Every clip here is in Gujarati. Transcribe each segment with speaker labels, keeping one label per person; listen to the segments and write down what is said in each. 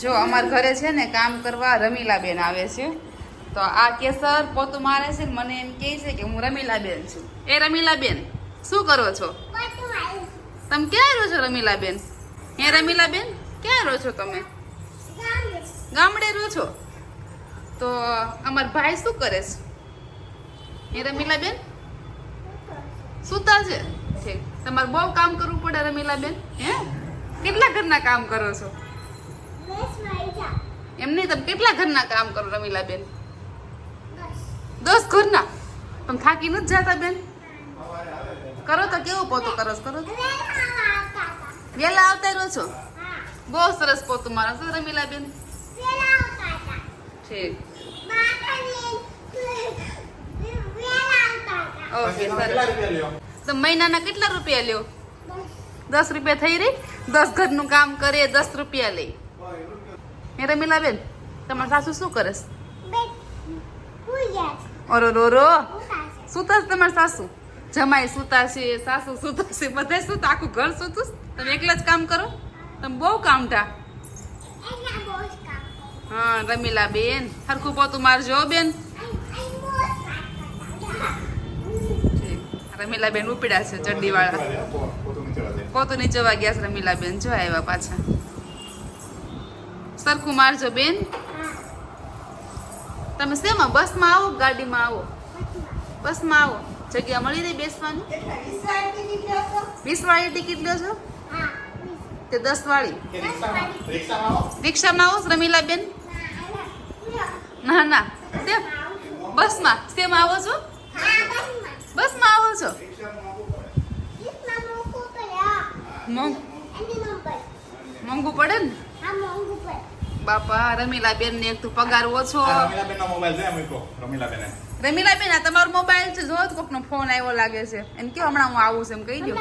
Speaker 1: જો અમારા ઘરે છે ને કામ કરવા રમીલાબેન આવે છે, તો આ કેસર પોતું મારે છે ને મને એમ કહે છે કે હું રમીલાબેન છું. એ રમીલાબેન, શું કરો છો? તમે ક્યાં રહો છો રમીલાબેન? હે રમીલાબેન, ક્યાં રહો છો તમે? ગામડે રહો છો? તો અમાર ભાઈ શું કરે છે? હે રમીલાબેન? સુતા છે? તમારે બહુ કામ કરવું પડે રમીલાબેન, હે? કેટલા ઘરના કામ કરો છો? એમ નહીં તમે કેટલા ઘરના કામ કરો રમીલા બેન દસ ઘરના? તમે થાકી નથી જતા બેન? કરો તો કેવું પોતું કરો કરો તો. વહેલા આવતા રહો છો? બહુ સરસ પોતું મારો છો રમીલાબેન. ઠીક. ઓકે સરસ. તો મહિનાના કેટલા રૂપિયા લ્યો? દસ રૂપિયા થઈ રહી? દસ ઘરનું કામ કરે દસ રૂપિયા લે. હે રમીલાબેન તમારા સાસુ શું કરસ? ઓરો રો રો સુતા છે. તમારા સાસુ? જમાઈ સુતા છે સાસુ સુતા છે બધા સુતા આખું ઘર સુતું તમે એકલા જ કામ કરો? તમે બહુ કામ કામટા હા રમીલા બેન સરખું પોતું મારજો બેન. રમીલા બેન ઉપડ્યા છે ચડ્ડી વાળા પોતું નીચે વાગ્યા છે રમીલા બેન. જો આવ્યા પાછા. સરખું મારજો બેન. તમે શેમાં? બસમાં આવો ગાડીમાં આવો? બસમાં આવો. જગ્યા મળી રહી બેસવાની? વીસ વાળી ટિકિટ લો છો? તે દસ વાળી રિક્ષામાં આવો રમીલા બેન ના ના. બસમાં? શેમાં આવો છો? બસમાં આવો છો? મોંઘું પડે ને? બાપા રમીલા બેન ને એક તો પગાર ઓછો. રમીલા બેન આ તમારો મોબાઈલ છે? જો કોકનો ફોન આવ્યો લાગે છે. એમ કે હમણાં હું આવું છું એમ કહી દો.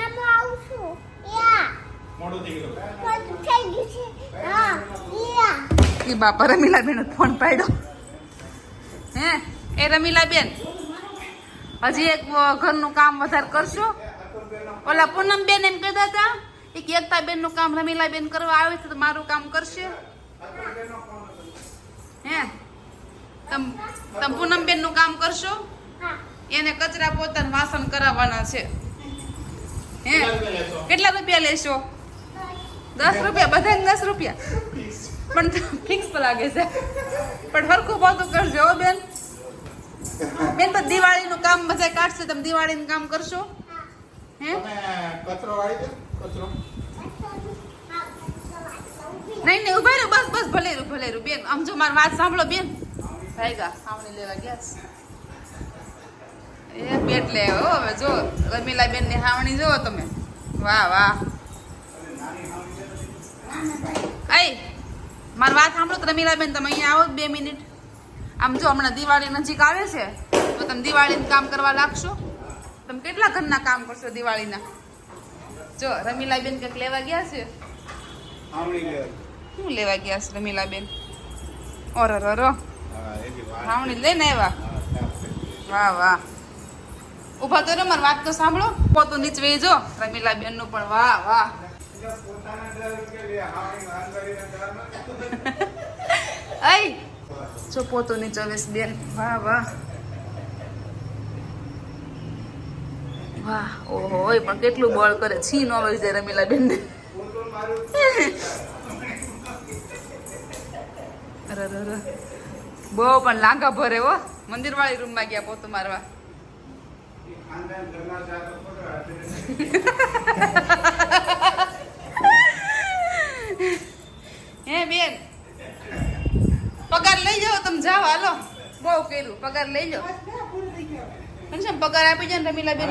Speaker 1: એ બાપા રમીલા બેન ફોન પાડ્યો. હે? એ રમીલા બેન હજી એક ઘરનું કામ વધારે કરશો? ઓલા પૂનમ બેન એમ કહેતા હતા એક એકતા બેનનું કામ રમીલા બેન કરવા આવે છે તો મારું કામ કરશે? હે? તમ તમ પૂનમનું કામ કરશો? એને કચરા પોતાનું વાસણ કરાવવાના છે. હે? કેટલા રૂપિયા લેશો? દસ રૂપિયા બધાને દસ રૂપિયા. પણ ફિક્સ લાગે છે. પણ હરખું પોતું કરજો હો બેન. બેન તો દિવાળીનું કામ બધા કાઢશે તમે દિવાળીનું કામ કરશો? હે.
Speaker 2: કચરો વાળી કચરો.
Speaker 1: નહીં નહીં, ઊભા રહ્યું બસ બસ, ભલે રહ્યું ભલે રહ્યું બેન, આમ જો મારી વાત સાંભળો, બેન. ભાઈગા સાવણી લેવા ગયા છે. એ પેટ લે હવે જો રમીલા બેનની હાવણી જો તમે. વાહ વાહ. આય મારી વાત સાંભળો તો રમીલા બેન તમે અહીંયા આવો બે મિનિટ. આમ જો, હમણાં દિવાળી નજીક આવે છે, તો તમે દિવાળીનું કામ કરવા લાગશો? તમે કેટલા ઘરના કામ કરશો દિવાળીના? જો રમીલા બેન કંઈક લેવા ગયા છે? શું લેવા ગયા છે રમીલાબેન? ઓર રો ખાવણી લઈને આવ્યા? વાહ વાહ. ઊભા તો મારી વાત તો સાંભળો. પોતું નીચવે જો રમીલાબેનનું પણ વાહ વાહ. અય જો પોતું નીચવે છે બેન. વાહ વાહ. વાહ ઓહો પણ કેટલું બળ કરે. છી નો આવી જાય રમીલાબેન ને બહુ પણ લાંગા ભરે હો. મંદિર વાળી રૂમમાં ગયા પોતું મારવા. હે બેન. પગાર લઈ જાઓ તમે જાઓ હાલો. બહુ કર્યું પગાર લઈ જાઓ. મને પગાર આપી જાય ને રમીલા બેન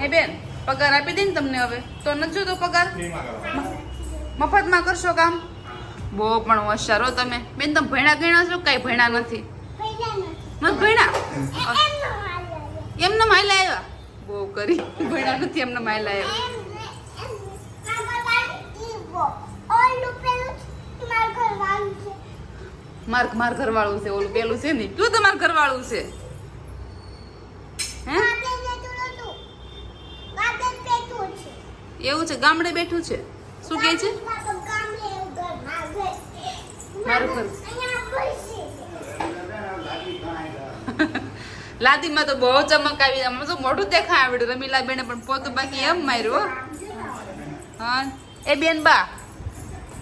Speaker 1: હે બેન પગાર આપી દે ને તમને હવે. તો નથી જોતો પગાર. મફતમાં કરશો કામ? બહુ પણ હોશિયાર તમે. બેન, તમે ભણ્યા ગણ્યા છો કઈ ભણ્યા નથી? નથી ભણ્યા? એમને માયલા આવ્યા. બહુ કરી. ભણ્યા નથી, એમને માયલા આવ્યા. માર માર ઘરવાળું છે, ઓલું પેલું છે ને. તું તમારું ઘરવાળું છે? એવું છે, ગામડે બેઠું છે? શું કહે છે મારું કરું
Speaker 3: અહીંયા ખુરશી
Speaker 1: લાદીમાં તો બહુ ચમક આવી. તો મોઢું દેખાય આવડ્યું. રમીલા બેને પણ પોતું બાકી એમ માર્યું, હો. એ બેન બા.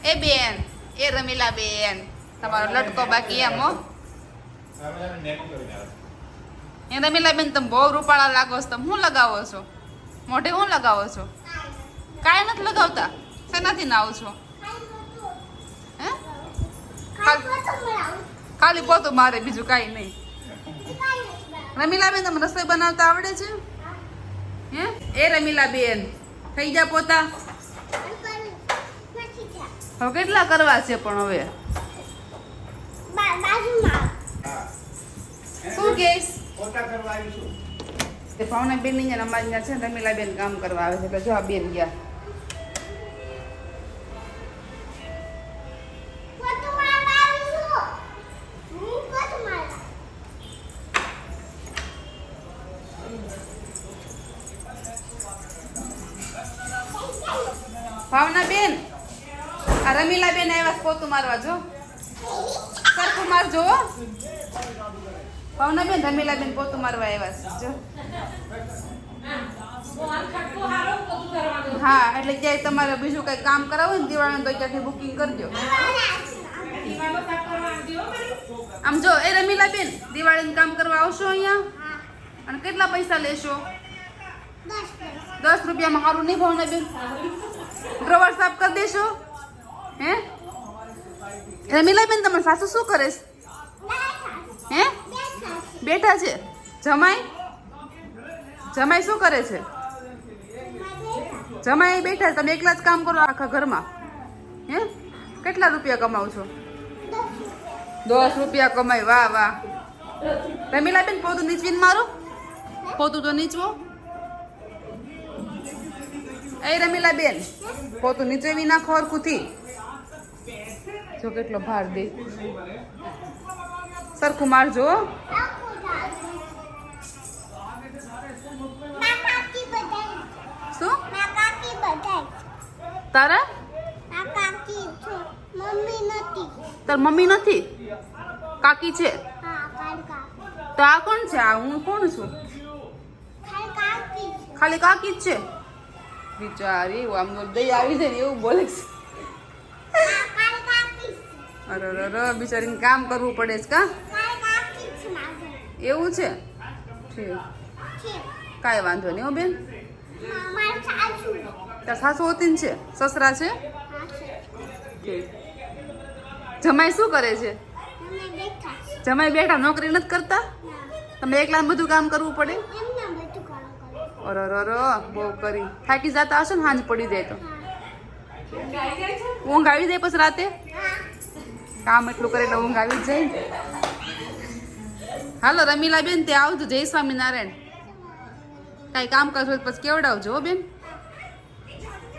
Speaker 1: એ બેન. એ રમીલા બેન તમારો લટકો બાકી એમ, હો. એ રમીલા બેન તમે બહુ રૂપાળા લાગો છો. તમે શું લગાવો છો? મોઢે શું લગાવો છો? કાંઈ નથી લગાવતા. શેનાથી નાવ છો? ખાલી પોતું મારે, બીજું કાંઈ નહીં. રમીલા બેન તમે રસોઈ બનાવતા આવડે છે? હે? એ રમીલા બેન થઈ જા પોતા. હવે કેટલા કરવા છે પણ હવે? શું તે ભાવના બેનની અમારી છે રમીલા બેન કામ કરવા આવે છે, એટલે જો આ બેન ગયા. ભાવના બેન, આ રમીલા બેન આવ્યા પોતું મારવા, જો. સરખું મારજો. ભાવના બેન, રમીલા બેન પોતું મારવા આવ્યા જો. હા, એટલે ક્યાંય તમારે બીજું કઈ કામ કરાવું હોય ને દિવાળીનું તો ક્યાંથી બુકિંગ કરજો આમ જો, એ રમીલા બેન, દિવાળીનું કામ કરવા આવશો અહીંયા? અને કેટલા પૈસા લેશો? દસ રૂપિયામાં સારું નહીં ભાવના બેન? ડ્રોવર સાફ કરી દેશો. હે? રમીલાબેન તમારા સાસુ શું કરે હે? બેઠા છે. જમાઈ? જમાઈ શું કરે છે? જમાઈ બેઠા તમે એકલા જ કામ કરો આખા ઘરમાં. હે? કેટલા રૂપિયા કમાવ છો? દસ રૂપિયા કમાય. વાહ વાહ. રમીલાબેન પોતું નીચવીને મારો? પોતું તો નીચવો. એ રમીલા બેન પોતું નીચવી નાખો હરખુથી. જો કેટલો ભાર દે. સરખું મારજો શું? તારા? તાર મમ્મી નથી? કાકી છે? તો આ કોણ છે? આ હું કોણ છું?
Speaker 3: ખાલી કાકી છે.
Speaker 1: ખાલી કાકી જ છે? બિચારી આમ દઈ આવી જાય ને એવું બોલે છે.
Speaker 3: છે
Speaker 1: અરે અરે, બિચારીને કામ કરવું પડે છે કા?
Speaker 3: છે
Speaker 1: એવું છે? કાંઈ વાંધો નહીં હો, બેન. તાર સાસુ હોતી છે? સસરા છે? જમાઈ શું કરે છે? જમાઈ બેઠા. નોકરી નથી કરતા? તમે એકલા બધું કામ કરવું પડે?
Speaker 3: કરે
Speaker 1: અરે અરે અરે, બહુ કરી. થાકી જતા હશો ને, હાંજ પડી જાય તો. ઊંઘ આવી જાય પછી રાતે? કામ એટલું કરે એટલે ઊંઘ આવી જ જાય હાલો રમીલા બેન તે આવજો, જય સ્વામિનારાયણ. કાંઈ કામ કરશો પછી કેવડાવજો બેન?